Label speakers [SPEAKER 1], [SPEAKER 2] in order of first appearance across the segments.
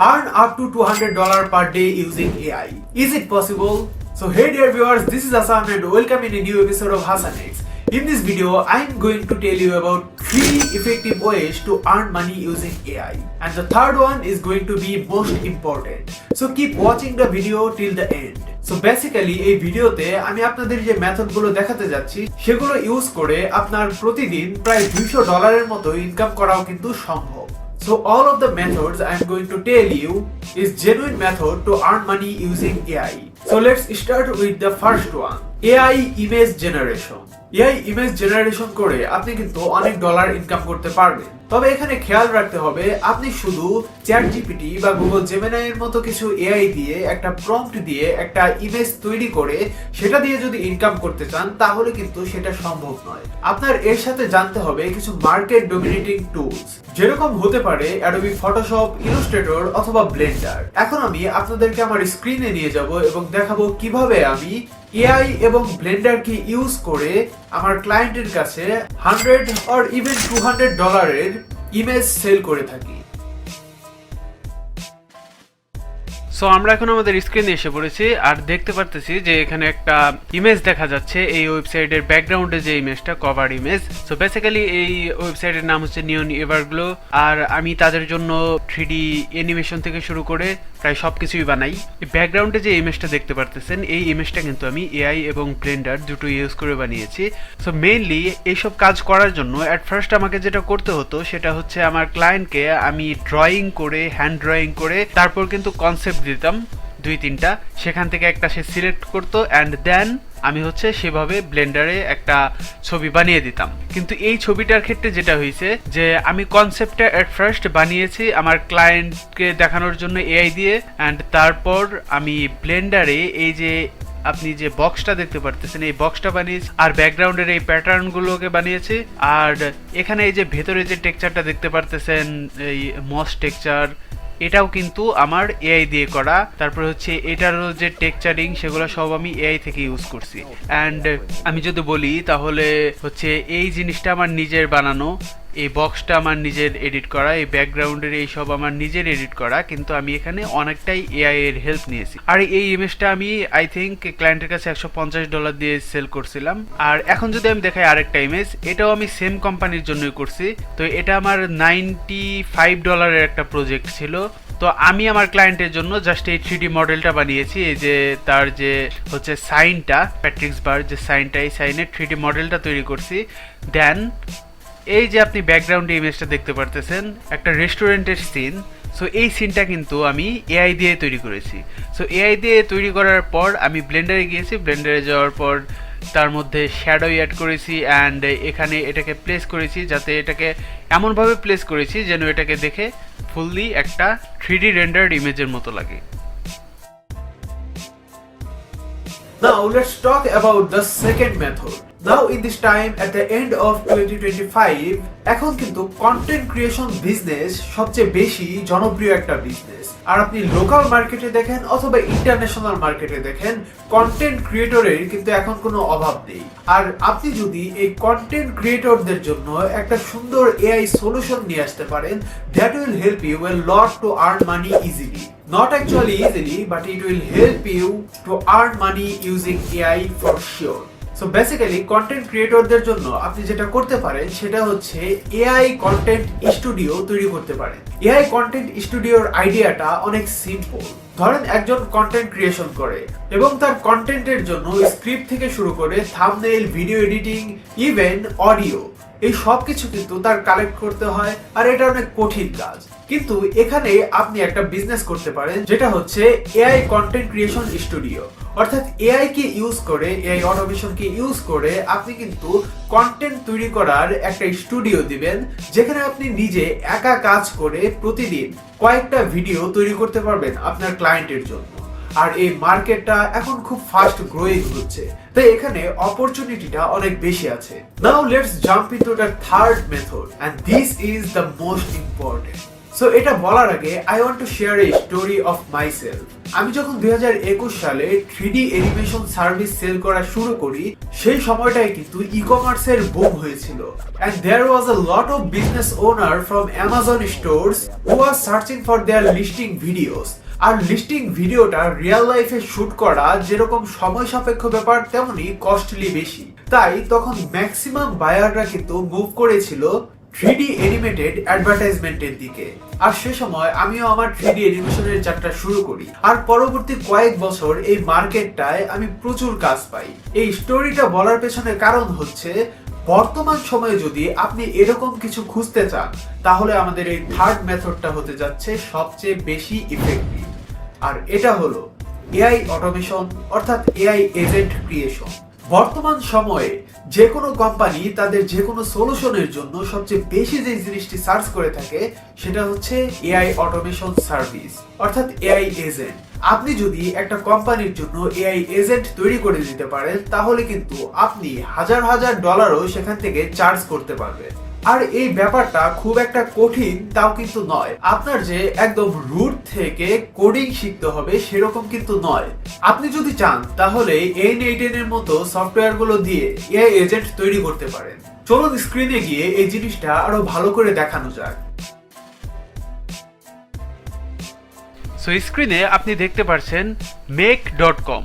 [SPEAKER 1] earn up to $200 per day using AI. Is it possible? So hey dear viewers, this is Hassan and welcome in a new episode of Hassanex. In this video, I'm going to tell you about three effective ways to earn money using AI. And the third one is going to be most important. So keep watching the video till the end. So basically এই ভিডিওতে আমি আপনাদের যে মেথডগুলো দেখাতে যাচ্ছি সেগুলো use করে আপনার প্রতিদিন প্রায় দুইশো ডলারের মতো ইনকাম করাও কিন্তু সম্ভব So all of the methods I am going to tell you is genuine method to earn money using AI. So let's start with the first one. AI image generation. AI image generation করে আপনি কিন্তু অনেক dollar income করতে পারবেন তবে এখানে খেয়াল রাখতে হবে, আপনি শুধু চ্যাট জিপিটি বা গুগল জেমিনাই এর মতো কিছু এআই দিয়ে একটা প্রম্পট দিয়ে একটা ইমেজ তৈরি করে সেটা দিয়ে যদি ইনকাম করতে চান, তাহলে কিন্তু সেটা সম্ভব নয়। আপনার এর সাথে জানতে হবে কিছু মার্কেট ডোমিনেটিং টুলস যেরকম হতে পারে অ্যাডোবি ফটোশপ ইলাস্ট্রেটর অথবা ব্লেন্ডার এখন আমি আপনাদেরকে আমার স্ক্রিনে নিয়ে যাব এবং দেখাবো কীভাবে আমি এআই এবং ব্লেন্ডারকে ইউজ করে আমার ক্লায়েন্টের কাছে hundred or even two hundred ডলারের ইমেজ সেল করে থাকি।
[SPEAKER 2] সো আমরা এখন আমাদের স্ক্রিনে এসে পড়েছি আর দেখতে পারতেছি যে এখানে একটা ইমেজ দেখা যাচ্ছে। এই ওয়েবসাইটের ব্যাকগ্রাউন্ডে যে ইমেজটা কভার ইমেজ সো বেসিক্যালি এই ওয়েবসাইটের নাম হচ্ছে নিয়ন এভারগ্লো আর আমি তাদের জন্য থ্রি অ্যানিমেশন থেকে শুরু করে প্রায় সব কিছুই বানাই ব্যাকগ্রাউন্ডে যে ইমেজটা দেখতে পারতেছেন, এই ইমেজটা কিন্তু আমি এআই এবং ব্লেন্ডার দুটো ইউজ করে বানিয়েছি। সো মেইনলি এইসব কাজ করার জন্য অ্যাট ফার্স্ট আমাকে যেটা করতে হতো, সেটা হচ্ছে আমার ক্লায়েন্টকে আমি ড্রয়িং করে হ্যান্ড ড্রয়িং করে, তারপর কিন্তু কনসেপ্ট দিতাম দুই তিনটা সেখান থেকে একটা সে সিলেক্ট করতো অ্যান্ড দেন আমি হচ্ছে সেভাবে ব্লেন্ডারে একটা ছবি বানিয়ে দিতাম। কিন্তু এই ছবিটার ক্ষেত্রে যেটা হয়েছে যে, আমি কনসেপ্টটা অ্যাট ফার্স্ট বানিয়েছি আমার ক্লায়েন্টকে দেখানোর জন্য এআই দিয়ে অ্যান্ড তারপর আমি ব্লেন্ডারে এই যে, আপনি যে বক্সটা দেখতে পারতেছেন, এই বক্সটা বানিয়েছি আর ব্যাকগ্রাউন্ডের এই প্যাটার্নগুলোকে বানিয়েছি আর এখানে এই যে ভেতরে যে টেক্সচারটা দেখতে পারতেছেন, এই মস টেক্সচার এটাও কিন্তু আমার এআই দিয়ে করা। তারপর হচ্ছে এটারও যে টেকচারিং সেগুলো সব আমি এআই থেকে ইউজ করছি। অ্যান্ড আমি যদি বলি, তাহলে হচ্ছে এই জিনিসটা আমার নিজের বানানো। এই বক্সটা আমার নিজের এডিট করা, এই ব্যাকগ্রাউন্ডের এই সব আমার নিজের এডিট করা, কিন্তু আমি এখানে অনেকটাই এআই এর হেল্প নিয়েছি। আর এই ইমেজটা আমি আই থিঙ্ক ক্লায়েন্টের কাছে একশো পঞ্চাশ ডলার দিয়ে সেল করছিলাম। আর এখন যদি আমি দেখাই আরেকটা ইমেজ এটাও আমি সেম কোম্পানির জন্যই করছি। তো এটা আমার নাইনটি ফাইভ ডলারের একটা প্রজেক্ট ছিল। তো আমি আমার ক্লায়েন্টের জন্য জাস্ট এই থ্রি মডেলটা বানিয়েছি। এই যে তার যে হচ্ছে সাইনটা প্যাট্রিক্স বার যে সাইনটা এই সাইনের থ্রি মডেলটা তৈরি করছি। দেন এই যে আপনি ব্যাকগ্রাউন্ডে ইমেজটা দেখতে পারতেছেন, একটা রেস্টুরেন্টের সিন সো এই সিনটা কিন্তু আমি এআই দিয়ে তৈরি করেছি সো এআই দিয়ে তৈরি করার পর আমি ব্লেন্ডারে গিয়েছি ব্লেন্ডারে যাওয়ার পর তার মধ্যে শ্যাডো অ্যাড করেছি অ্যান্ড এখানে এটাকে প্লেস করেছি যাতে এটাকে এমনভাবে প্লেস করেছি যেন এটাকে দেখে ফুললি একটা থ্রি ডি রেন্ডার্ড ইমেজের মতো লাগে
[SPEAKER 1] Now, let's talk about the second method. Now, in this time, at the end of 2025 এখন কিন্তু কন্টেন্ট ক্রিয়েশন বিজনেস সবচেয়ে বেশি জনপ্রিয় একটা বিজনেস আর আপনি লোকাল মার্কেটে দেখেন অথবা ইন্টারন্যাশনাল মার্কেটে দেখেন কন্টেন্ট ক্রিয়েটরের কিন্তু এখন কোনো অভাব নেই। আর আপনি যদি এই কন্টেন্ট ক্রিয়েটরদের জন্য একটা সুন্দর এআই সলিউশন নিয়ে আসতে পারেন that will help you a lot to earn money easily not actually easily, but it will help you to earn money using AI for sure so basically content ক্রিয়েটরদের জন্য আপনি যেটা করতে পারেন, সেটা হচ্ছে এআই কন্টেন্ট স্টুডিও তৈরি করতে পারেন। এআই কন্টেন্ট স্টুডিওর আইডিয়াটা অনেক সিম্পল ধরেন একজন কন্টেন্ট ক্রিয়েশন করে এবং তার কন্টেন্টের জন্য স্ক্রিপ্ট থেকে শুরু করে thumbnail video editing even audio এই সব কিছু কিন্তু তার কালেক্ট করতে হয় আর এটা অনেক কঠিন কাজ। কিন্তু এখানে আপনি একটা বিজনেস করতে পারেন, যেটা হচ্ছে এআই কন্টেন্ট ক্রিয়েশন স্টুডিও অর্থাৎ এআই কে ইউজ করে, এআই অটোমেশন কে ইউজ করে আপনি কিন্তু কন্টেন্ট তৈরি করার একটা স্টুডিও দিবেন, যেখানে আপনি নিজে একা কাজ করে প্রতিদিন কয়েকটা ভিডিও তৈরি করতে পারবেন আপনার ক্লায়েন্টের জন্য। আর এই মার্কেটটা এখন খুব ফাস্ট গ্রোয়িং হচ্ছে। তাই এখানে অপরচুনিটিটা অনেক বেশি আছে। Now let's jump into the third method and this is the most important so এটা বলার আগে I want to share a story of myself আমি যখন দুই সালে three D animation service sell করা শুরু করি, সেই সময়টাই কিন্তু ই কমার্সের বুম হয়েছিল। And there was a lot of business owner from Amazon stores who are searching for their listing videos R listing ভিডিওটা রিয়েল লাইফে শুট করা যেরকম সময় সাপেক্ষ ব্যাপার, তেমনি কস্টলি বেশি। তাই তখন ম্যাক্সিমাম বায়াররা কিন্তু মুভ করেছিল থ্রিডি অ্যানিমেটেড অ্যাডভার্টাইজমেন্টের দিকে। আর সে সময় আমিও আমার থ্রিডি অ্যানিমেশনের যাত্রা শুরু করি। আর পরবর্তী কয়েক বছর এই মার্কেটটায় আমি প্রচুর কাজ পাই। এই স্টোরিটা বলার পেছনে কারণ হচ্ছে, বর্তমান সময়ে যদি আপনি এরকম কিছু খুঁজতে চান, তাহলে আমাদের এই থার্ড মেথডটা হতে যাচ্ছে সবচেয়ে বেশি ইফেক্টিভ আর এটা হলো এআই অটোমেশন অর্থাৎ এআই এজেন্ট ক্রিয়েশন বর্তমান সময়ে যে কোনো কোম্পানি তাদের যে কোনো সলিউশনের জন্য সবচেয়ে বেশি যে জিনিসটি সার্চ করে থাকে, সেটা হচ্ছে এআই অটোমেশন সার্ভিস অর্থাৎ এআই এজেন্ট আপনি যদি একটা কোম্পানির জন্য এআই এজেন্ট তৈরি করে দিতে পারেন, তাহলে কিন্তু আপনি হাজার হাজার ডলারও সেখান থেকে চার্জ করতে পারবেন। আর এই ব্যাপারটা খুব একটা কঠিন, তাও কিন্তু নয়। আপনার যে একদম রুট থেকে কোডিং শিখতে হবে, সেরকম কিন্তু নয়। আপনি যদি চান, তাহলে এন এইটেন এর মতো সফটওয়্যারগুলো দিয়ে এআই এজেন্ট তৈরি করতে পারেন। চলুন স্ক্রিনে গিয়ে এই জিনিসটা আরও ভালো করে দেখানো যাক।
[SPEAKER 2] সো স্ক্রিনে আপনি দেখতে পাচ্ছেন মেক ডট কম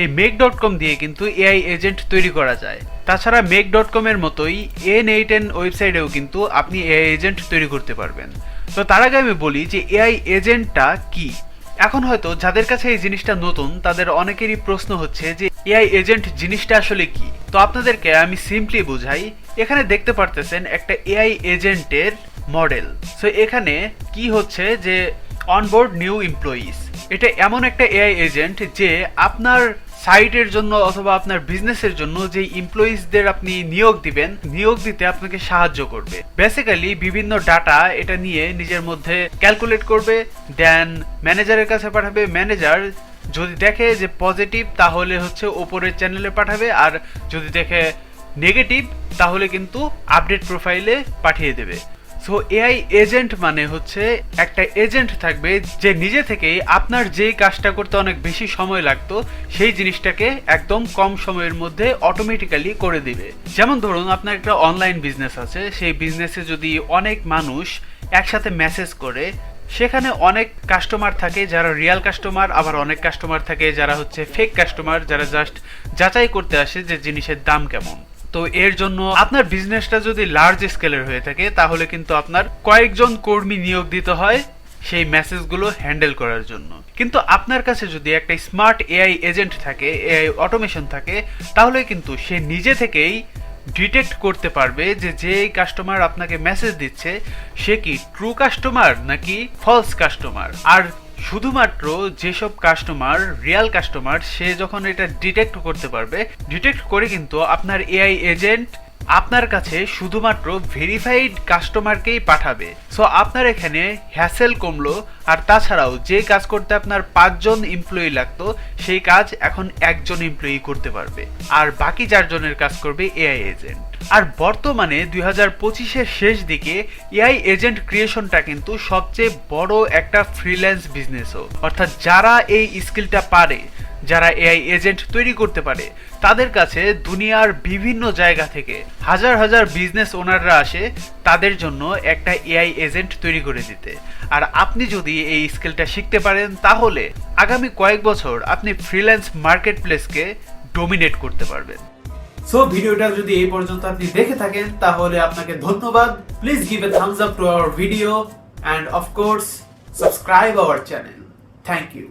[SPEAKER 2] এই মেক ডট কম দিয়ে কিন্তু এআই এজেন্ট তৈরি করা যায়। তাছাড়া মেক ডট কম এর মতোই এন এইট এন ওয়েবসাইটেও কিন্তু আপনি এআই এজেন্ট তৈরি করতে পারবেন। তো তার আগে আমি বলি যে এআই এজেন্টটা কি। এখন হয়তো যাদের কাছে এই জিনিসটা নতুন, তাদের অনেকেরই প্রশ্ন হচ্ছে যে এআই এজেন্ট জিনিসটা আসলে কি? তো আপনাদেরকে আমি সিম্পলি বুঝাই, এখানে দেখতে পারতেছেন একটা এআই এজেন্টের মডেল সো এখানে কি হচ্ছে যে অনবোর্ড নিউ এমপ্লয়িজ এটা এমন একটা এআই এজেন্ট যে আপনার সাইটের জন্য অথবা আপনার বিজনেসের জন্য যে এমপ্লয়িজদের আপনি নিয়োগ দিবেন, নিয়োগ দিতে আপনাকে সাহায্য করবে। বেসিক্যালি বিভিন্ন ডাটা এটা নিয়ে নিজের মধ্যে ক্যালকুলেট করবে দেন ম্যানেজারের কাছে পাঠাবে। ম্যানেজার যদি দেখে যে পজিটিভ তাহলে হচ্ছে ওপরের চ্যানেলে পাঠাবে, আর যদি দেখে নেগেটিভ তাহলে কিন্তু আপডেট প্রোফাইলে পাঠিয়ে দেবে। সো এআই এজেন্ট মানে হচ্ছে একটা এজেন্ট থাকবে যে নিজে থেকেই আপনার যেই কাজটা করতে অনেক বেশি সময় লাগতো, সেই জিনিসটাকে একদম কম সময়ের মধ্যে অটোমেটিক্যালি করে দিবে। যেমন ধরুন, আপনার একটা অনলাইন বিজনেস আছে, সেই বিজনেসে যদি অনেক মানুষ একসাথে মেসেজ করে, সেখানে অনেক কাস্টমার থাকে যারা রিয়েল কাস্টমার আবার অনেক কাস্টমার থাকে যারা হচ্ছে ফেক কাস্টমার যারা জাস্ট যাচাই করতে আসে যে জিনিসের দাম কেমন। তো এর জন্য আপনার বিজনেসটা যদি লার্জ স্কেলের হয়ে থাকে, তাহলে কিন্তু আপনার কয়েকজন কর্মী নিয়োগ দিতে হয় সেই মেসেজগুলো হ্যান্ডেল করার জন্য। কিন্তু আপনার কাছে যদি একটা স্মার্ট এআই এজেন্ট থাকে এআই অটোমেশন থাকে, তাহলে কিন্তু সে নিজে থেকেই ডিটেক্ট করতে পারবে যে যে কাস্টমার আপনাকে মেসেজ দিচ্ছে, সে কি ট্রু কাস্টমার নাকি ফলস কাস্টমার আর শুধুমাত্র যেসব কাস্টমার রিয়াল কাস্টমার সে যখন এটা ডিটেক্ট করতে পারবে ডিটেক্ট করে কিন্তু আপনার এআই এজেন্ট আপনার কাছে শুধুমাত্র ভেরিফাইড কাস্টমারকেই পাঠাবে। সো আপনার এখানে হ্যাসেল কমলো, আর তাছাড়াও যে কাজ করতে আপনার পাঁচজন এমপ্লয়ি লাগতো, সেই কাজ এখন একজন এমপ্লয়ি করতে পারবে। আর বাকি চারজনের কাজ করবে এআই এজেন্ট আর বর্তমানে দুই পঁচিশের শেষ দিকে এআই এজেন্ট ক্রিয়েশনটা কিন্তু সবচেয়ে বড় একটা ফ্রিল্যান্স বিজনেসও। অর্থাৎ যারা এই স্কিলটা পারে, যারা এআই এজেন্ট তৈরি করতে পারে, তাদের কাছে দুনিয়ার বিভিন্ন জায়গা থেকে হাজার হাজার বিজনেস ওনাররা আসে তাদের জন্য একটা এআই এজেন্ট তৈরি করে দিতে। আর আপনি যদি এই স্কিলটা শিখতে পারেন, তাহলে আগামী কয়েক বছর আপনি ফ্রিল্যান্স মার্কেট প্লেসকে ডোমিনেট করতে পারবেন।
[SPEAKER 1] সো ভিডিওটা যদি এই পর্যন্ত আপনি দেখে থাকেন, তাহলে আপনাকে ধন্যবাদ। Please give a thumbs up to our video and of course subscribe our channel thank you